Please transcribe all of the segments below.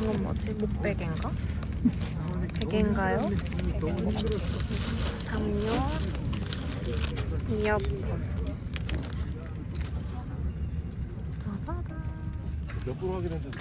이건 뭐지? 목베개인가? 베개인가요? 담요, 이어폰. 짜자잔. 몇 프로 하긴 했는데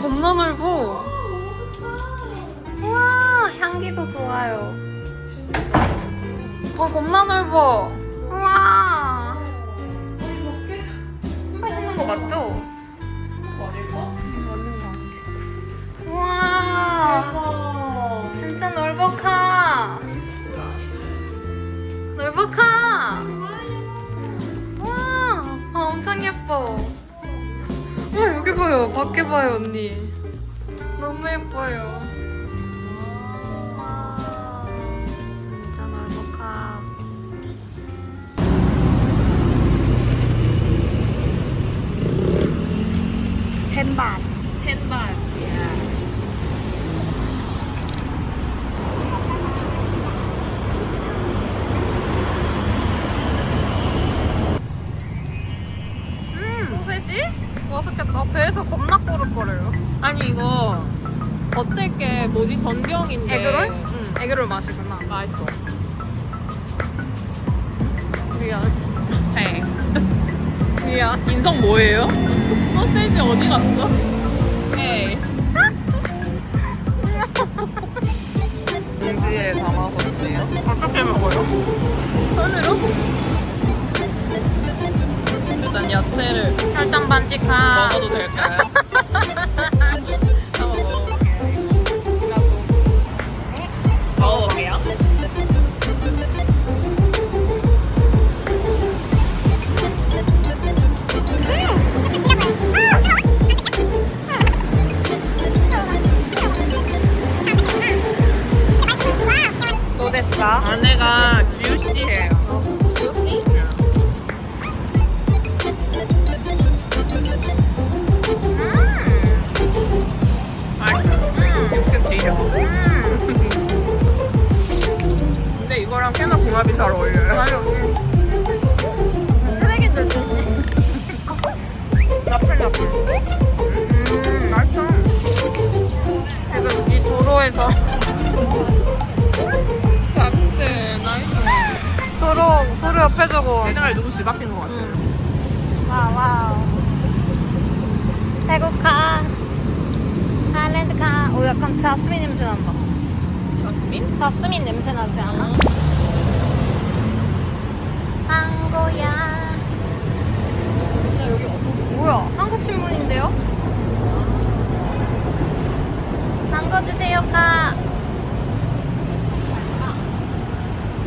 겁나 넓어. 우와 향기도 좋아요. 방 겁나 넓어. 우와. 맛있는 거 맞죠? 맞는 거 같아. 우와. 진짜 넓어카. 넓어카. 와, 아, 엄청 예뻐. 와, 여기 봐요. 밖에 봐요, 언니. 너무 예뻐요. 게 뭐지 전경인데. 에그롤? 응. 에그롤 맛이구나. 맛있어. 미안. 네. 미안. 인성 뭐예요? 소세지 어디 갔어? 에이. 봉지에 담아서 주세요. 어떻게 먹어요? 손으로? 일단 야채를 혈당 반칙하. 먹어도 될까요? 도로 옆에 두고. 옛날에 누구 집 앞인 것 같아. 와우 와우. 태국카. 하일랜드카. 오 약간 자스민 냄새 난다. 자스민? 자스민 냄새 나지 않아? 한국야. 나 여기 없었어. 뭐야? 한국 신문인데요? 망고 주세요, 카.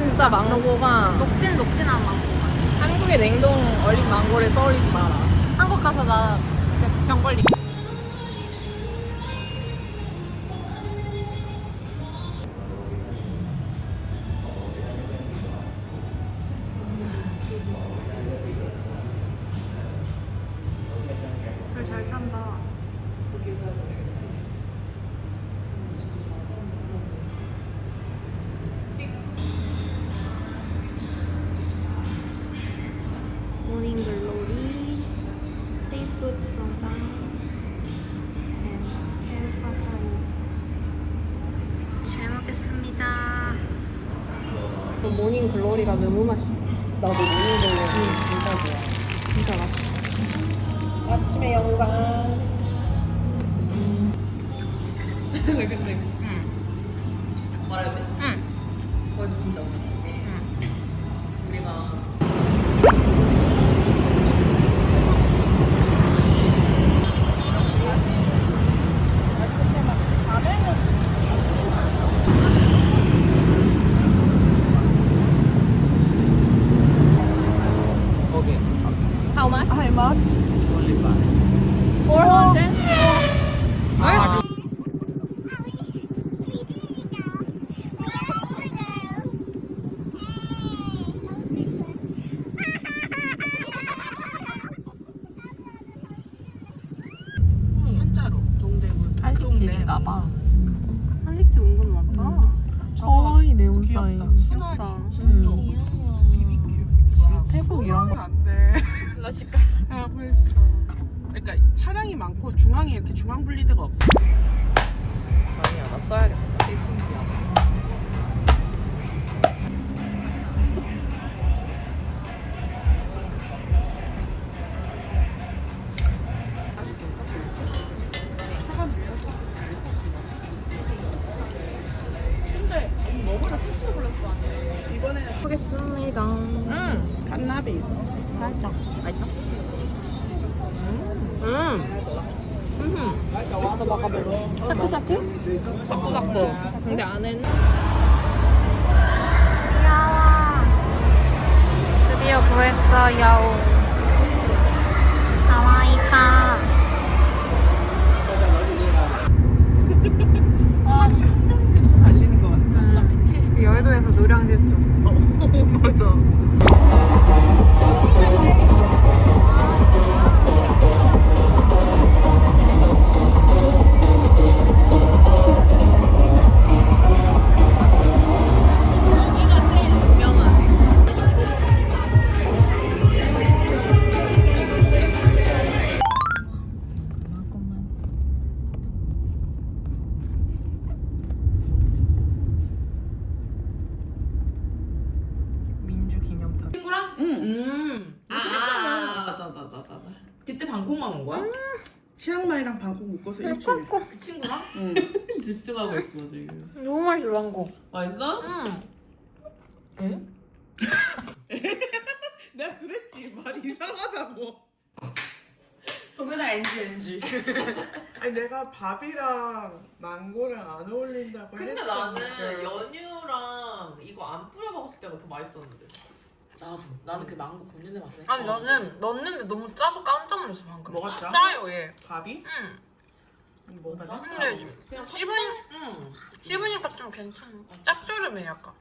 진짜 망고가 녹진 녹진한 망고. 한국의 냉동 얼린 망고를 떠올리지 마라. 한국 가서 나 이제 병 걸리. 술 잘 탄다. 글로리가 너무 맛있어. 나 차량이 많고 중앙에 이렇게 중앙 분리대가 없어. 아니야 나 써야겠다. 하겠습니다. 근데 안에는 친구랑? 응. 집중하고 있어 지금. 너무 맛있어 망고. 맛있어? 응. 내가 그랬지 말 이상하다고. 동영상 NG NG. 아니 내가 밥이랑 망고랑 안 어울린다고 근데 했잖아. 나는 연유랑 이거 안 뿌려 먹었을 때가 더 맛있었는데. 나도. 나는 그 망고 데 맛을. 아니 나는 넣었는데 너무 짜서 깜짝 놀랐어 방금. 짜? 짜요 얘. 밥이? 응. 짜? 근데 그냥 씹은 응. 씹으니까 좀 괜찮아. 짭조름해 약간.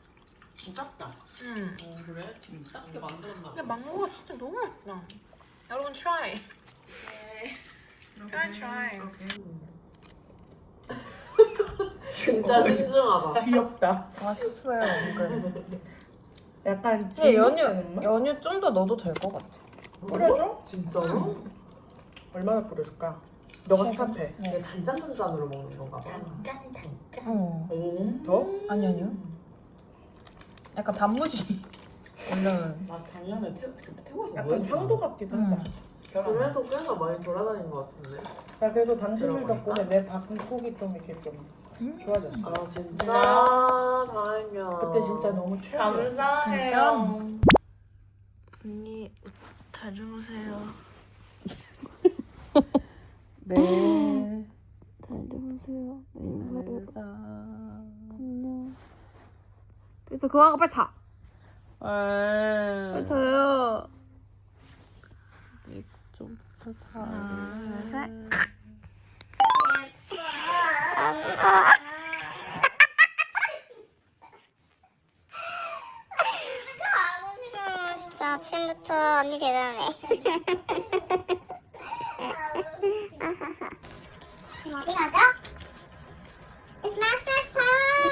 짭다. 응. 어 그래? 짭게 만들었나 근데 봐. 망고가 진짜 너무 맛있다. 여러분 try. try try. 진짜 신중하다. 귀엽다. 맛있어요 은근. 약간 근데 연유? 연유 좀 더 넣어도 될 것 같아. 뿌려줘? 진짜로? 얼마나 뿌려줄까? 너가 스탑해. 이게 단짠 단짠으로 먹는 건가 봐. 어. 오. 더? 아니 아니요. 약간 단무지 올려는. 나 작년에 태, 그때 태국에서 약간? 향도 같기도 응. 하다. 그래도 꽤나 많이 돌아다닌 것 같은데. 나 그래도 당신을 들어보니까? 덕분에 내 방콕이 좀 이렇게 좀 좋아졌어. 아 진짜 다행이야. 그때 진짜 너무 최악이었어. 감사해요. 언니 잘 주무세요. 네. 잘 주무세요. 안녕. 그래서 그거 빨리 자. 빨리 자요. 하나, 둘, 셋. 아침부터 언니 대단해. It's master's time!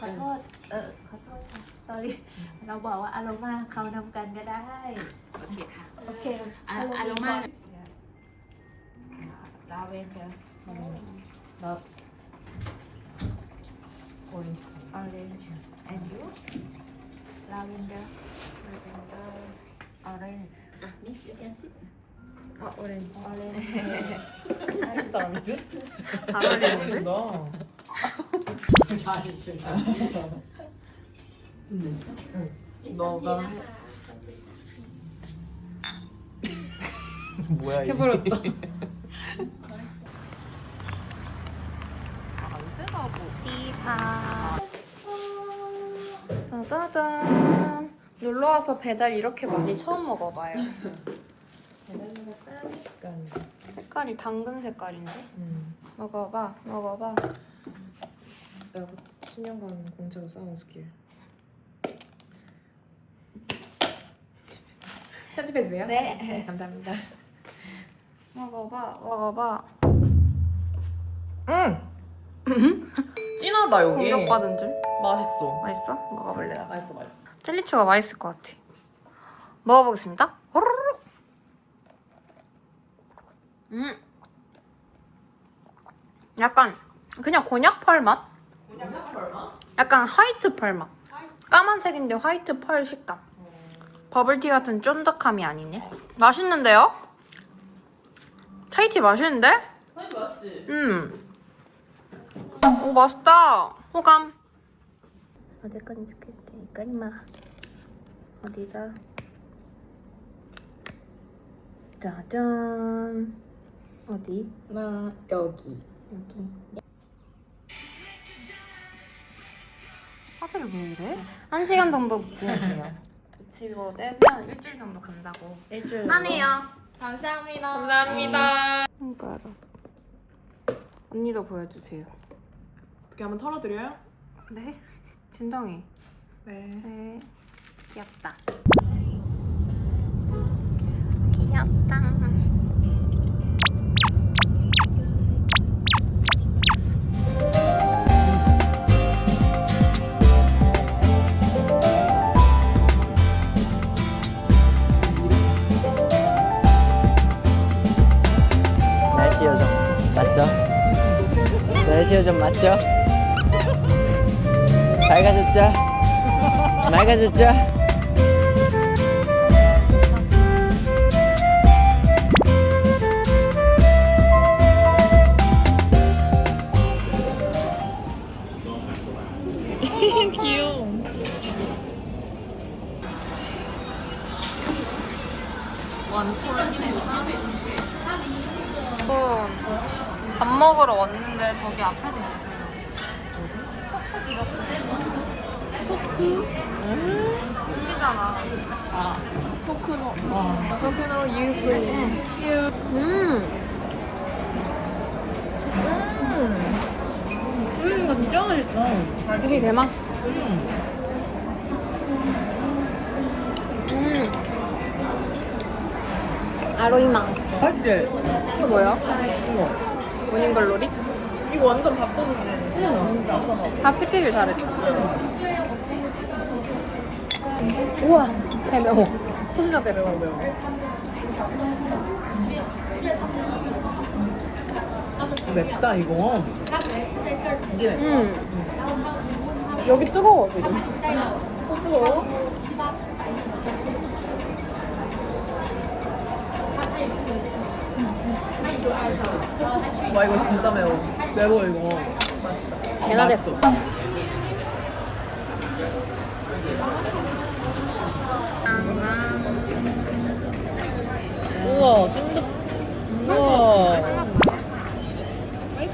어, sorry เราบอกว่าอารมาเขานำกันก็ได้ โอเคค่ะ โอเค อะอารมา ลาเวนเดอร์แล้ว orange orange and you lavender lavender orange อ่ะนี่ you can sit 아 오렌지. orange 한국 사람인데? 잘 어울리는데? 너 아니 진짜 너가 뭐야 이게 해버렸다. 짜자잔. 놀러 와서 배달 이렇게 많이 처음 먹어봐요. 색깔이 당근 색깔인데? 먹어봐, 먹어봐. 내가 10년간 공짜로 쌓은 스킬 편집해 주세요 네. 감사합니다 먹어봐, 먹어봐. 응 진하다 여기 공격받은 줄? 맛있어 맛있어? 먹어볼래 나. 맛있어 맛있어 젤리추가 맛있을 것 같아. 먹어보겠습니다. 호로록. 음. 약간 그냥 곤약 펄 맛? 약간 화이트 펄 맛. 까만색인데 화이트 펄 식감. 버블티 같은 쫀득함이 아니네. 맛있는데요? 타이티 맛있는데? 아니 맛있지 음. 오 맛있다. 호감. 어디 건지 그때 이거마 어디다? 짜잔. 어디? 나 여기. 여기. 화질을 왜 이래? 한 시간 정도 붙이면 돼요. 붙이고 떼면 일주일 정도 간다고. 일주일 하네요. 감사합니다. 감사합니다 손가락. 언니도 보여주세요. 어떻게 한번 털어드려요? 네. 진정해. 네 네. 귀엽다. 귀엽다. 요즘 맞죠? 밝아졌죠? 맑아졌죠? 밥 먹으러 왔는데 저기 앞에도 있어요. 포크? 시잖아. 아, 포크노. 포크노 유스. 음. 음, 진짜 맛있어. 되게 개맛있다. 음. 아로이망. 맛있지? 이거 뭐야? 모닝글로리? 이거 완전 바쁘는데. 밥 시키길 잘했다. 우와, 대매워. 소시나 대매워. 맵다 이거. 이게 맵다. 음. 여기 뜨거워, 지금. 와 이거 진짜 매워. 매워 이거. 개나 됐어. 우와 찐득. 우와.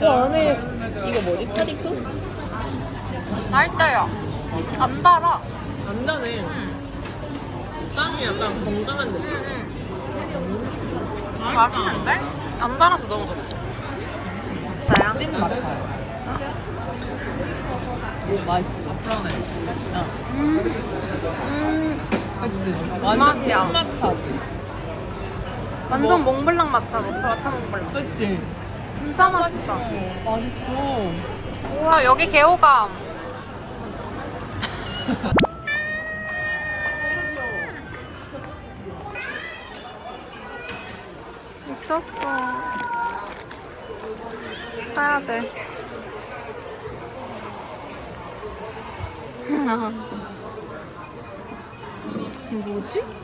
와 안에 이거 뭐지? 카디프? 맛있어요. 안 달아. 안 나네. 빵이 약간 건강한 느낌. 맛있는데? 안 달아서 너무 좋다. 진짜야? 찐 matcha. 오 맛있어. 불안해. 야. 음, 그치. 완전 찐 맛이야. matcha지. 완전 몽블랑 맛차, matcha 몽블랑. 그치. 진짜 맛있다. 맛있어. 우와, 여기 개호감. 미쳤어. 사야 돼. 뭐지?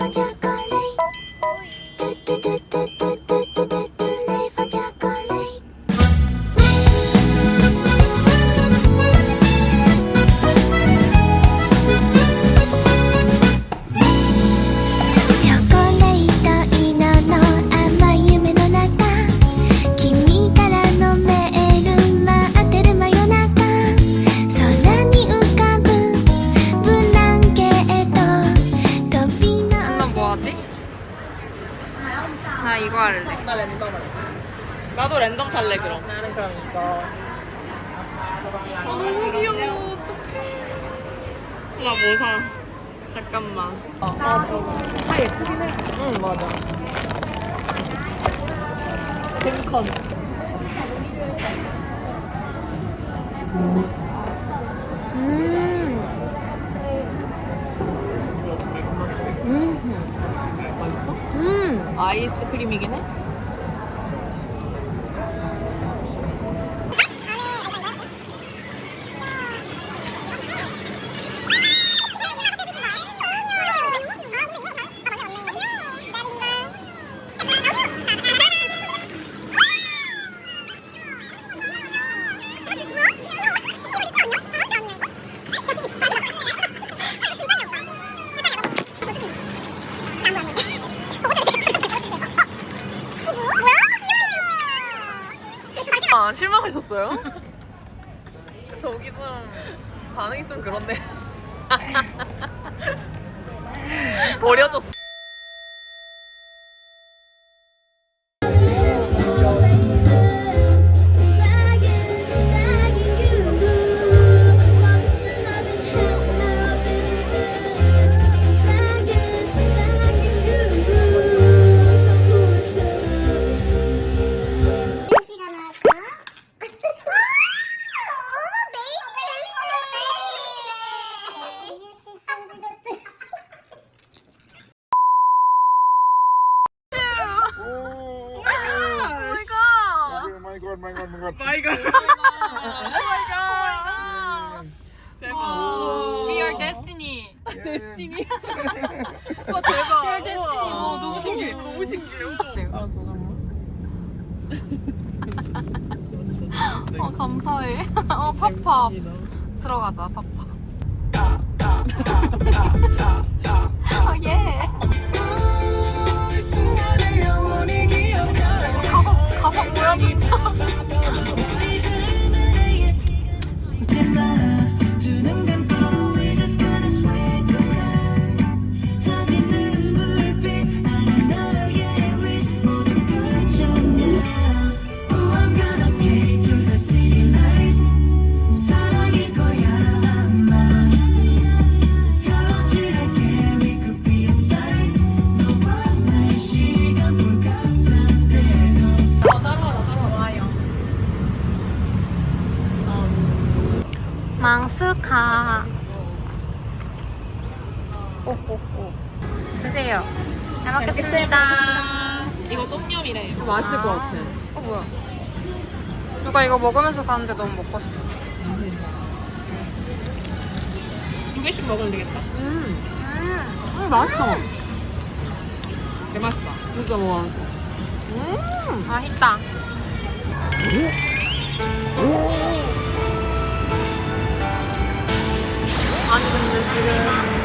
너무 귀여워. 어떡해. 나 뭐 사? 잠깐만. 다 예쁘긴 해. 응 맞아. 잼컨. 음. 음. 맛있어? 음. 아이스크림이긴 해? 아 실망하셨어요? 저기 좀 반응이 좀 그런데. 버려졌어. 팝팝. 들어가자, 이거 먹으면서 가는데 너무 먹고 싶었어. 두 개씩 먹으면 되겠다. 음. 음, 맛있어. 개 맛있다. 진짜 뭐. 맛있다. 아니 근데 지금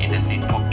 intercede for